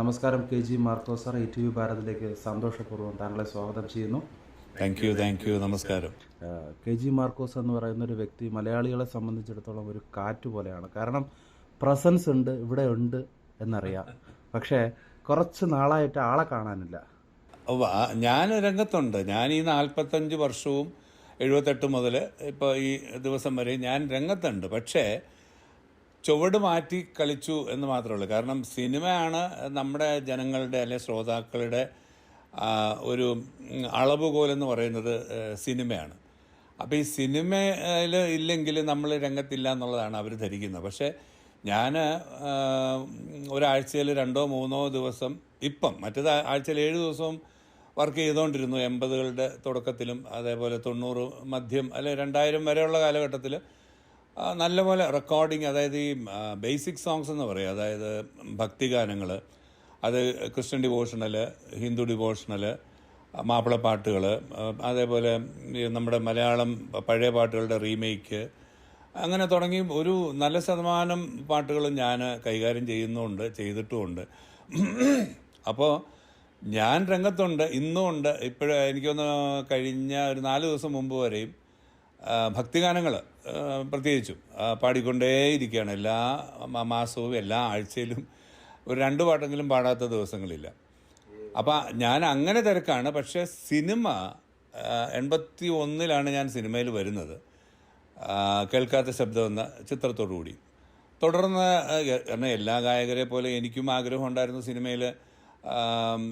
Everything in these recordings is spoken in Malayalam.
നമസ്കാരം K G Marko sir E T V ഭാരതിലേക്ക് സന്തോഷപൂർവം താങ്കളെ സ്വാഗതം ചെയ്യുന്നു. താങ്ക് യു താങ്ക് യു നമസ്കാരം. കെ ജി മാർക്കോസ് എന്ന് പറയുന്ന ഒരു വ്യക്തി മലയാളികളെ സംബന്ധിച്ചിടത്തോളം ഒരു കാറ്റ് പോലെയാണ് കാരണം പ്രസൻസ് ഉണ്ട് ഇവിടെ ഉണ്ട് എന്നറിയാം. പക്ഷേ കുറച്ച് നാളായിട്ട് ആളെ കാണാനില്ല. ഞാൻ രംഗത്തുണ്ട്. ഞാൻ ഈ നാൽപ്പത്തഞ്ച് വർഷവും എഴുപത്തെട്ട് മുതൽ ഇപ്പോൾ ഈ ദിവസം വരെ ഞാൻ രംഗത്തുണ്ട്. പക്ഷേ ചുവട് മാറ്റി കളിച്ചു എന്ന് മാത്രമേ ഉള്ളൂ. കാരണം സിനിമയാണ് നമ്മുടെ ജനങ്ങളുടെ അല്ലെ ശ്രോതാക്കളുടെ ഒരു അളവുകോലെന്ന് പറയുന്നത് സിനിമയാണ്. അപ്പോൾ ഈ സിനിമയിൽ ഇല്ലെങ്കിൽ നമ്മൾ രംഗത്തില്ല എന്നുള്ളതാണ് അവർ ധരിക്കുന്നത്. പക്ഷേ ഞാൻ ഒരാഴ്ചയിൽ രണ്ടോ മൂന്നോ ദിവസം ഇപ്പം മറ്റേത് ആഴ്ചയിൽ ഏഴ് ദിവസവും വർക്ക് ചെയ്തുകൊണ്ടിരുന്നു എൺപതുകളുടെ തുടക്കത്തിലും അതേപോലെ തൊണ്ണൂറ് മധ്യം അല്ലെ രണ്ടായിരം വരെയുള്ള കാലഘട്ടത്തിൽ നല്ലപോലെ റെക്കോർഡിങ് അതായത് ഈ ബേസിക് സോങ്സ് എന്ന് പറയും. അതായത് ഭക്തിഗാനങ്ങൾ അത് ക്രിസ്ത്യൻ ഡിവോഷണൽ ഹിന്ദു ഡിവോഷണൽ മാപ്പിളപ്പാട്ടുകൾ അതേപോലെ നമ്മുടെ മലയാളം പഴയ പാട്ടുകളുടെ റീമേക്ക് അങ്ങനെ തുടങ്ങി ഒരു നല്ല ശതമാനം പാട്ടുകളും ഞാൻ കൈകാര്യം ചെയ്യുന്നുമുണ്ട് ചെയ്തിട്ടുമുണ്ട്. അപ്പോൾ ഞാൻ രംഗത്തുണ്ട് ഇന്നും ഉണ്ട് ഇപ്പോഴും എനിക്കൊന്ന് കഴിഞ്ഞ ഒരു നാല് ദിവസം മുമ്പ് വരെയും ഭക്തിഗാനങ്ങൾ പ്രത്യേകിച്ചും പാടിക്കൊണ്ടേ ഇരിക്കുകയാണ് എല്ലാ മാസവും എല്ലാ ആഴ്ചയിലും ഒരു രണ്ട് പാട്ടെങ്കിലും പാടാത്ത ദിവസങ്ങളില്ല. അപ്പം ഞാൻ അങ്ങനെ തിരക്കാണ്. പക്ഷേ സിനിമ എൺപത്തി ഒന്നിലാണ് ഞാൻ സിനിമയിൽ വരുന്നത്. കേൾക്കാത്ത ശബ്ദം എന്ന ചിത്രത്തോടു കൂടി. തുടർന്ന് കാരണം എല്ലാ ഗായകരെ പോലെ എനിക്കും ആഗ്രഹം ഉണ്ടായിരുന്നു സിനിമയിൽ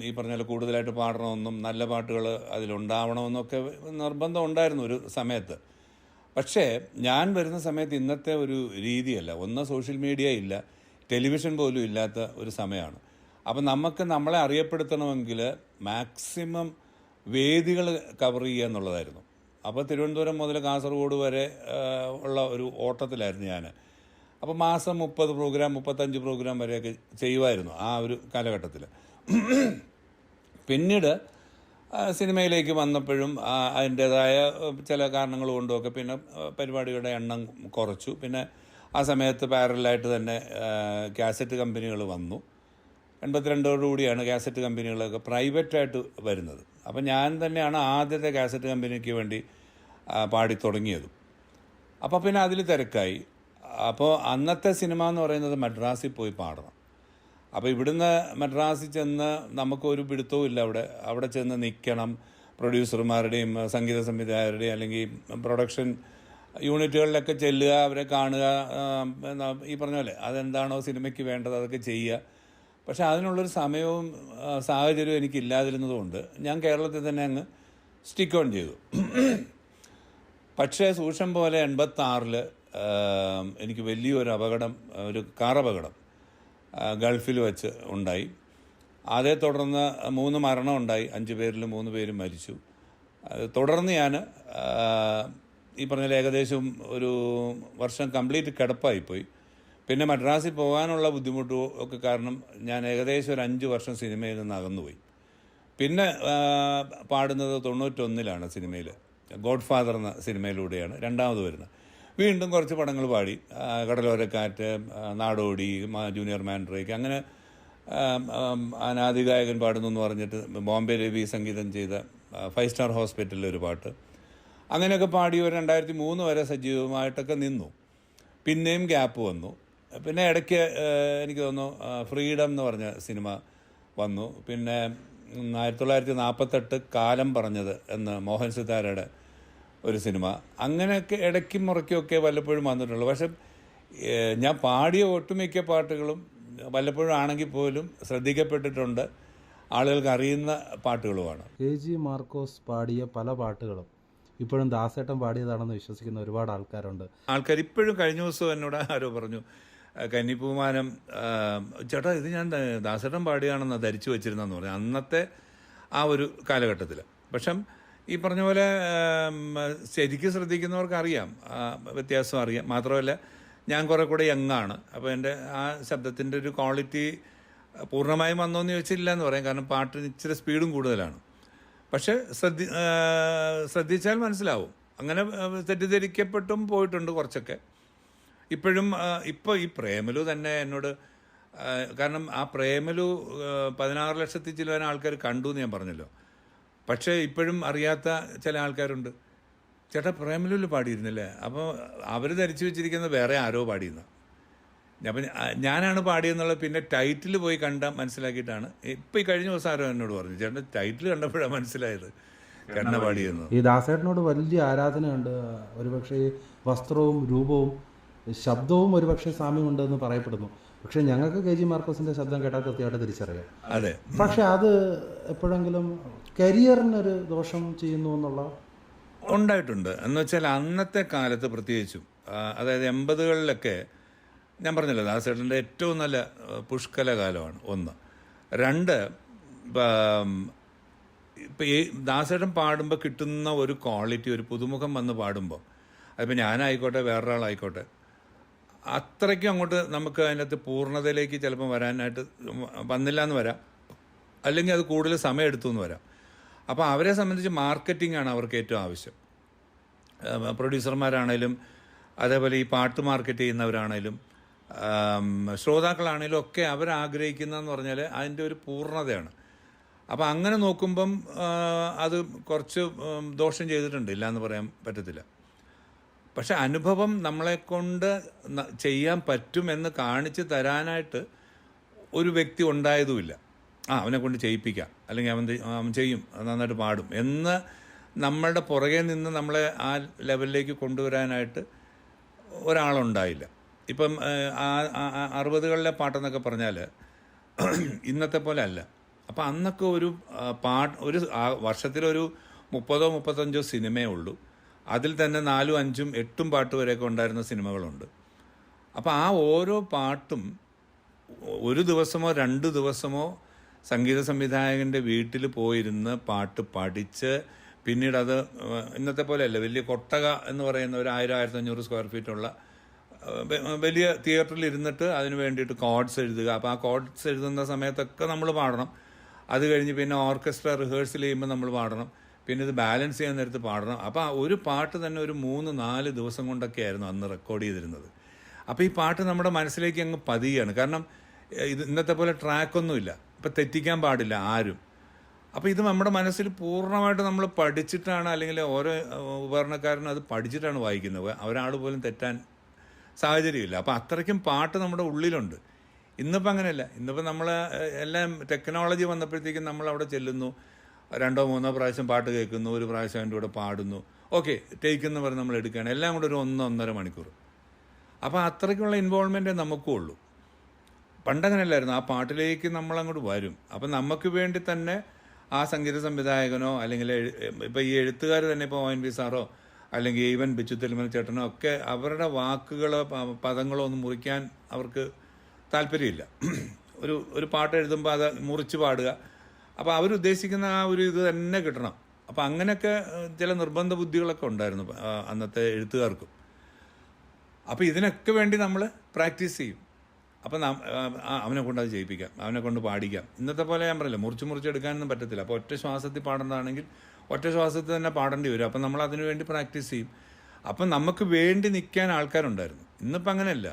ഈ പറഞ്ഞ കൂടുതലായിട്ട് പാടണമെന്നും നല്ല പാട്ടുകൾ അതിലുണ്ടാവണമെന്നൊക്കെ നിർബന്ധം ഉണ്ടായിരുന്നു ഒരു സമയത്ത്. പക്ഷേ ഞാൻ വരുന്ന സമയത്ത് ഇന്നത്തെ ഒരു രീതിയല്ല. ഒന്ന് സോഷ്യൽ മീഡിയ ഇല്ല. ടെലിവിഷൻ പോലും ഇല്ലാത്ത ഒരു സമയമാണ്. അപ്പം നമുക്ക് നമ്മളെ അറിയപ്പെടുത്തണമെങ്കിൽ മാക്സിമം വേദികൾ കവർ ചെയ്യുക എന്നുള്ളതായിരുന്നു. അപ്പോൾ തിരുവനന്തപുരം മുതൽ കാസർഗോഡ് വരെ ഉള്ള ഒരു ഓട്ടത്തിലായിരുന്നു ഞാൻ. അപ്പോൾ മാസം മുപ്പത് പ്രോഗ്രാം മുപ്പത്തഞ്ച് പ്രോഗ്രാം വരെയൊക്കെ ചെയ്യുമായിരുന്നു ആ ഒരു കാലഘട്ടത്തിൽ. പിന്നീട് സിനിമയിലേക്ക് വന്നപ്പോഴും അതിന്റേതായ ചില കാരണങ്ങൾ കൊണ്ടുമൊക്കെ പിന്നെ പരിപാടികളുടെ എണ്ണം കുറച്ചു. പിന്നെ ആ സമയത്ത് പാരലായിട്ട് തന്നെ കാസറ്റ് കമ്പനികൾ വന്നു. എൺപത്തിരണ്ടോടുകൂടിയാണ് കാസറ്റ് കമ്പനികളൊക്കെ പ്രൈവറ്റായിട്ട് വരുന്നത്. അപ്പം ഞാൻ തന്നെയാണ് ആദ്യത്തെ കാസറ്റ് കമ്പനിക്ക് വേണ്ടി പാടി തുടങ്ങിയതും. അപ്പോൾ പിന്നെ അതിൽ തിരക്കായി. അപ്പോൾ അന്നത്തെ സിനിമ എന്ന് പറയുന്നത് മദ്രാസിൽ പോയി പാടണം. അപ്പോൾ ഇവിടുന്ന് മദ്രാസിൽ ചെന്ന് നമുക്കൊരു പിടുത്തവും ഇല്ല അവിടെ. അവിടെ ചെന്ന് നിൽക്കണം പ്രൊഡ്യൂസർമാരുടെയും സംഗീത സംവിധായകരുടെയും അല്ലെങ്കിൽ പ്രൊഡക്ഷൻ യൂണിറ്റുകളിലൊക്കെ ചെല്ലുക അവരെ കാണുക ഈ പറഞ്ഞ പോലെ അതെന്താണോ സിനിമയ്ക്ക് വേണ്ടത് അതൊക്കെ ചെയ്യുക. പക്ഷെ അതിനുള്ളൊരു സമയവും സാഹചര്യവും എനിക്കില്ലാതിരുന്നതുകൊണ്ട് ഞാൻ കേരളത്തിൽ തന്നെ അങ്ങ് സ്റ്റിക്ക് ഓൺ ചെയ്തു. പക്ഷേ സൂക്ഷം പോലെ എൺപത്തി ആറിൽ എനിക്ക് വലിയൊരു അപകടം ഒരു കാർ അപകടം ഗൾഫിൽ വെച്ച് ഉണ്ടായി. അതേ തുടർന്ന് മൂന്ന് മരണം ഉണ്ടായി. അഞ്ച് പേരിൽ മൂന്ന് പേരും മരിച്ചു. തുടർന്ന് ഞാൻ ഈ പറഞ്ഞ ഏകദേശം ഒരു വർഷം കംപ്ലീറ്റ് കിടപ്പായിപ്പോയി. പിന്നെ മദ്രാസിൽ പോകാനുള്ള ബുദ്ധിമുട്ട് ഒക്കെ കാരണം ഞാൻ ഏകദേശം ഒരു അഞ്ച് വർഷം സിനിമയിൽ നിന്ന് അകന്നുപോയി. പിന്നെ പാടുന്നത് തൊണ്ണൂറ്റൊന്നിലാണ് സിനിമയിൽ. ഗോഡ് ഫാദർ എന്ന സിനിമയിലൂടെയാണ് രണ്ടാമത് വരുന്നത്. വീണ്ടും കുറച്ച് പടങ്ങൾ പാടി. കടലോരക്കാറ്റ് നാടോടി ജൂനിയർ മാൻഡ്രേക്ക് അങ്ങനെ അനാദിഗായകൻ പാടുന്നു എന്ന് പറഞ്ഞിട്ട് ബോംബെ രവി സംഗീതം ചെയ്ത ഫൈവ് സ്റ്റാർ ഹോസ്പിറ്റലിലെ ഒരു പാട്ട്. അങ്ങനെയൊക്കെ പാടി ഒരു രണ്ടായിരത്തി മൂന്ന് വരെ സജീവമായിട്ടൊക്കെ നിന്നു. പിന്നെയും ഗ്യാപ്പ് വന്നു. പിന്നെ ഇടയ്ക്ക് എനിക്ക് തോന്നുന്നു ഫ്രീഡം എന്ന് പറഞ്ഞ സിനിമ വന്നു. പിന്നെ ആയിരത്തി തൊള്ളായിരത്തി നാൽപ്പത്തെട്ട് കാലം പറഞ്ഞത് എന്ന് മോഹൻ സിതാരയുടെ ഒരു സിനിമ. അങ്ങനെയൊക്കെ ഇടയ്ക്കും മുറയ്ക്കുമൊക്കെ വല്ലപ്പോഴും വന്നിട്ടുള്ളൂ. പക്ഷെ ഞാൻ പാടിയ ഒട്ടുമിക്ക പാട്ടുകളും വല്ലപ്പോഴും ആണെങ്കിൽ പോലും ശ്രദ്ധിക്കപ്പെട്ടിട്ടുണ്ട്. ആളുകൾക്ക് അറിയുന്ന പാട്ടുകളുമാണ്. കെ ജി മാർക്കോസ് പാടിയ പല പാട്ടുകളും ഇപ്പോഴും ദാസേട്ടൻ പാടിയതാണെന്ന് വിശ്വസിക്കുന്ന ഒരുപാട് ആൾക്കാരുണ്ട്. ആൾക്കാർ ഇപ്പോഴും കഴിഞ്ഞ ദിവസം എന്നോട് ആരോ പറഞ്ഞു കന്നിപ്പൂമാനം ചേട്ടാ ഇത് ഞാൻ ദാസേട്ടൻ പാടിയാണെന്ന് ധരിച്ചു വെച്ചിരുന്നെന്ന് പറഞ്ഞു. അന്നത്തെ ആ ഒരു കാലഘട്ടത്തിൽ പക്ഷെ ഈ പറഞ്ഞ പോലെ ശരിക്കും ശ്രദ്ധിക്കുന്നവർക്ക് അറിയാം വ്യത്യാസം അറിയാം. മാത്രമല്ല ഞാൻ കുറെ കൂടെ യങ്ങാണ്. അപ്പോൾ എന്റെ ആ ശബ്ദത്തിന്റെ ഒരു ക്വാളിറ്റി പൂർണമായും വന്നോന്ന് ചോദിച്ചില്ല എന്ന് പറയാം. കാരണം പാട്ടിന് ഇച്ചിരി സ്പീഡും കൂടുതലാണ്. പക്ഷെ ശ്രദ്ധി ശ്രദ്ധിച്ചാൽ മനസ്സിലാവും. അങ്ങനെ തെറ്റിദ്ധരിക്കപ്പെട്ടും പോയിട്ടുണ്ട് കുറച്ചൊക്കെ. ഇപ്പോഴും ഇപ്പോൾ ഈ പ്രേമലു തന്നെ എന്നോട് കാരണം ആ പ്രേമലു പതിനാറ് ലക്ഷത്തി ചിലവൻ ആൾക്കാർ കണ്ടു എന്ന് ഞാൻ പറഞ്ഞല്ലോ. പക്ഷേ ഇപ്പോഴും അറിയാത്ത ചില ആൾക്കാരുണ്ട്. ചേട്ടാ പ്രേമലൂൽ പാടിയിരുന്നില്ലേ? അപ്പോൾ അവർ ധരിച്ചു വെച്ചിരിക്കുന്നത് വേറെ ആരോ പാടിയെന്ന്. അപ്പം ഞാനാണ് പാടിയെന്നുള്ളത് പിന്നെ ടൈറ്റിൽ പോയി കണ്ട മനസ്സിലാക്കിയിട്ടാണ്. ഇപ്പം ഈ കഴിഞ്ഞ ദിവസം ആരോ എന്നോട് പറഞ്ഞു ചേട്ടൻ ടൈറ്റിൽ കണ്ടപ്പോഴാണ് മനസ്സിലായത് കണ്ണ പാടിയെന്ന്. ഈ ദാസേട്ടനോട് വലിയ ആരാധനയുണ്ട്. ഒരുപക്ഷെ ഈ വസ്ത്രവും രൂപവും ശബ്ദവും ഒരുപക്ഷെ സാമ്യമുണ്ടെന്ന് പറയപ്പെടുന്നു. പക്ഷെ ഞങ്ങൾക്ക് കെ ജി മാർക്കോസിന്റെ ശബ്ദം കേട്ടാൽ കൃത്യമായിട്ട് തിരിച്ചറിയാം. അതെ. പക്ഷെ അത് എപ്പോഴെങ്കിലും കരിയറിനൊരു ദോഷം ചെയ്യുന്നു എന്നുള്ള ഉണ്ടായിട്ടുണ്ട്. എന്ന് വെച്ചാൽ അന്നത്തെ കാലത്ത് പ്രത്യേകിച്ചും അതായത് എൺപതുകളിലൊക്കെ ഞാൻ പറഞ്ഞല്ലോ ദാസേട്ടന്റെ ഏറ്റവും നല്ല പുഷ്കല കാലമാണ് ഒന്ന്. രണ്ട് ഇപ്പം ഇപ്പം ഈ ദാസേട്ടൻ പാടുമ്പോൾ കിട്ടുന്ന ഒരു ക്വാളിറ്റി ഒരു പുതുമുഖം വന്ന് പാടുമ്പോൾ അതിപ്പോൾ ഞാനായിക്കോട്ടെ വേറൊരാളായിക്കോട്ടെ അത്രയ്ക്കും അങ്ങോട്ട് നമുക്ക് അതിനകത്ത് പൂർണതയിലേക്ക് ചിലപ്പോൾ വരാനായിട്ട് വന്നില്ല എന്ന് വരാം. അല്ലെങ്കിൽ അത് കൂടുതൽ സമയം എടുത്തു എന്ന് വരാം. അപ്പോൾ അവരെ സംബന്ധിച്ച് മാർക്കറ്റിംഗ് ആണ് അവർക്ക് ഏറ്റവും ആവശ്യം. പ്രൊഡ്യൂസർമാരാണേലും അതേപോലെ ഈ പാട്ട് മാർക്കറ്റ് ചെയ്യുന്നവരാണേലും ശ്രോതാക്കളാണേലും ഒക്കെ അവരാഗ്രഹിക്കുന്നതെന്ന് പറഞ്ഞാൽ അതിന്റെ ഒരു പൂർണതയാണ്. അപ്പോൾ അങ്ങനെ നോക്കുമ്പം അത് കുറച്ച് ദോഷം ചെയ്തിട്ടുണ്ട്. ഇല്ല എന്ന് പറയാൻ പറ്റത്തില്ല. പക്ഷെ അനുഭവം നമ്മളെ കൊണ്ട് ചെയ്യാൻ പറ്റുമെന്ന് കാണിച്ച് തരാനായിട്ട് ഒരു വ്യക്തി ഉണ്ടായതുമില്ല. ആ അവനെ കൊണ്ട് ചെയ്യിപ്പിക്കാം. അല്ലെങ്കിൽ അവൻ അവൻ ചെയ്യും. നന്നായിട്ട് പാടും എന്ന് നമ്മളുടെ പുറകെ നിന്ന് നമ്മളെ ആ ലെവലിലേക്ക് കൊണ്ടുവരാനായിട്ട് ഒരാളുണ്ടായില്ല. ഇപ്പം ആ അറുപതുകളിലെ പാട്ടെന്നൊക്കെ പറഞ്ഞാൽ ഇന്നത്തെ പോലെ അല്ല. അപ്പം അന്നൊക്കെ ഒരു പാട്ട് ഒരു വർഷത്തിലൊരു മുപ്പതോ മുപ്പത്തഞ്ചോ സിനിമയേ ഉള്ളൂ. അതിൽ തന്നെ നാലും അഞ്ചും എട്ടും പാട്ട് വരെയൊക്കെ ഉണ്ടായിരുന്ന സിനിമകളുണ്ട്. അപ്പോൾ ആ ഓരോ പാട്ടും ഒരു ദിവസമോ രണ്ട് ദിവസമോ സംഗീത സംവിധായകന്റെ വീട്ടിൽ പോയിരുന്ന് പാട്ട് പഠിച്ച് പിന്നീട് അത് ഇന്നത്തെ പോലെയല്ല വലിയ കൊട്ടക എന്ന് പറയുന്ന ഒരു ആയിരം ആയിരത്തി അഞ്ഞൂറ് സ്ക്വയർ ഫീറ്റുള്ള വലിയ തിയേറ്ററിൽ ഇരുന്നിട്ട് അതിന് വേണ്ടിയിട്ട് കോഡ്സ് എഴുതുക. അപ്പോൾ ആ കോഡ്സ് എഴുതുന്ന സമയത്തൊക്കെ നമ്മൾ പാടണം. അത് കഴിഞ്ഞ് പിന്നെ ഓർക്കസ്ട്ര റിഹേഴ്സൽ ചെയ്യുമ്പോൾ നമ്മൾ പാടണം. പിന്നെ ഇത് ബാലൻസ് ചെയ്യാൻ നേരത്ത് പാടണം. അപ്പോൾ ഒരു പാട്ട് തന്നെ ഒരു മൂന്ന് നാല് ദിവസം കൊണ്ടൊക്കെ ആയിരുന്നു അന്ന് റെക്കോർഡ് ചെയ്തിരുന്നത്. അപ്പോൾ ഈ പാട്ട് നമ്മുടെ മനസ്സിലേക്ക് അങ്ങ് പതിയാണ്. കാരണം ഇത് ഇന്നത്തെ പോലെ ട്രാക്കൊന്നുമില്ല ഇപ്പം തെറ്റിക്കാൻ പാടില്ല ആരും. അപ്പോൾ ഇത് നമ്മുടെ മനസ്സിൽ പൂർണമായിട്ട് നമ്മൾ പഠിച്ചിട്ടാണ് അല്ലെങ്കിൽ ഓരോ ഉപകരണക്കാരനും അത് പഠിച്ചിട്ടാണ് വായിക്കുന്നത്. ഒരാൾ പോലും തെറ്റാൻ സാഹചര്യമില്ല. അപ്പോൾ അത്രയ്ക്കും പാട്ട് നമ്മുടെ ഉള്ളിലുണ്ട്. ഇന്നിപ്പോൾ അങ്ങനെയല്ല. ഇന്നിപ്പോൾ നമ്മൾ എല്ലാം ടെക്നോളജി വന്നപ്പോഴത്തേക്കും നമ്മൾ അവിടെ ചെല്ലുന്നു. രണ്ടോ മൂന്നോ പ്രാവശ്യം പാട്ട് കേൾക്കുന്നു ഒരു പ്രാവശ്യം അതിന്റെ കൂടെ പാടുന്നു. ഓക്കെ ടേക്ക് എന്ന് പറഞ്ഞ് നമ്മൾ എടുക്കുകയാണ്. എല്ലാം കൂടെ ഒരു ഒന്ന് ഒന്നര മണിക്കൂർ. അപ്പോൾ അത്രയ്ക്കുള്ള ഇൻവോൾവ്മെന്റേ നമുക്കും ഉള്ളൂ. പണ്ടങ്ങനെയല്ലായിരുന്നു. ആ പാട്ടിലേക്ക് നമ്മളങ്ങോട്ട് വരും. അപ്പം നമുക്ക് വേണ്ടി തന്നെ ആ സംഗീത സംവിധായകനോ അല്ലെങ്കിൽ ഇപ്പം ഈ എഴുത്തുകാർ തന്നെ ഇപ്പോൾ ഒ എൻ വി സാറോ അല്ലെങ്കിൽ ഈവൻ ബിച്ചു തെലുമൽ ചേട്ടനോ ഒക്കെ അവരുടെ വാക്കുകളോ പദങ്ങളോ ഒന്നും മുറിക്കാൻ അവർക്ക് താല്പര്യമില്ല. ഒരു ഒരു പാട്ട് എഴുതുമ്പോൾ അത് മുറിച്ച് പാടുക. അപ്പോൾ അവരുദ്ദേശിക്കുന്ന ആ ഒരു ഇത് തന്നെ കിട്ടണം. അപ്പോൾ അങ്ങനെയൊക്കെ ചില നിർബന്ധ ബുദ്ധികളൊക്കെ ഉണ്ടായിരുന്നു അന്നത്തെ എഴുത്തുകാർക്കും. അപ്പോൾ ഇതിനൊക്കെ വേണ്ടി നമ്മൾ പ്രാക്ടീസ് ചെയ്യും. അപ്പം അവനെ കൊണ്ട് അത് ചെയ്യിപ്പിക്കാം അവനെ കൊണ്ട് പാടിക്കാം. ഇന്നത്തെ പോലെ ഞാൻ പറയില്ല മുറിച്ച് മുറിച്ചെടുക്കാനൊന്നും പറ്റത്തില്ല. അപ്പോൾ ഒറ്റ ശ്വാസത്തിൽ പാടേണ്ടതാണെങ്കിൽ ഒറ്റ ശ്വാസത്തിൽ തന്നെ പാടേണ്ടി വരും. അപ്പം നമ്മൾ അതിനു വേണ്ടി പ്രാക്ടീസ് ചെയ്യും. അപ്പം നമുക്ക് വേണ്ടി നിൽക്കാൻ ആൾക്കാരുണ്ടായിരുന്നു. ഇന്നിപ്പോൾ അങ്ങനെയല്ല.